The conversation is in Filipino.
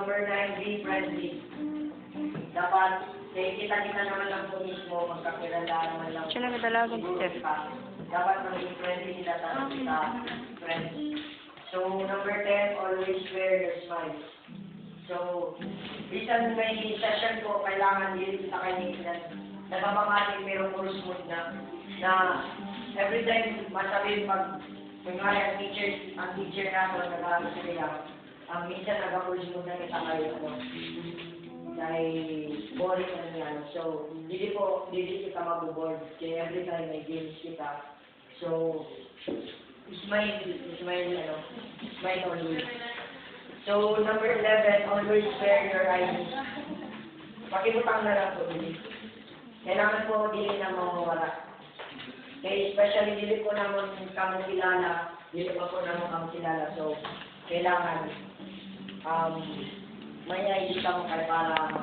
number 9, be friendly. Dapat, eh, kita-kita naman lang po mismo, magkakilala naman lang. Siya lang dalagang Siguro step. ka. Dapat maging friendly sila sa kita. Friendly. So, number 10, always wear your smile. So, bisan may session po, kailangan din kita kayo ni Nagpapamating pero puro smooth na. Na, every time, masabi pag, kunwari ang teacher, ang teacher na ako, nag-aaral sila, ang minsan nag-puro smooth na kita kayo, ano, dahil boring na yan. So, hindi po, hindi kita maboboard. Kaya every time may games kita. So, smile, smile, ano, smile always. So, number 11, always wear your ID. Pakibutang na lang po, dili. Kailangan po dili na mawawala. Kaya especially dili ko naman kamo kilala, dili pa po naman kamo kilala. So, kailangan um, may ID ka mo para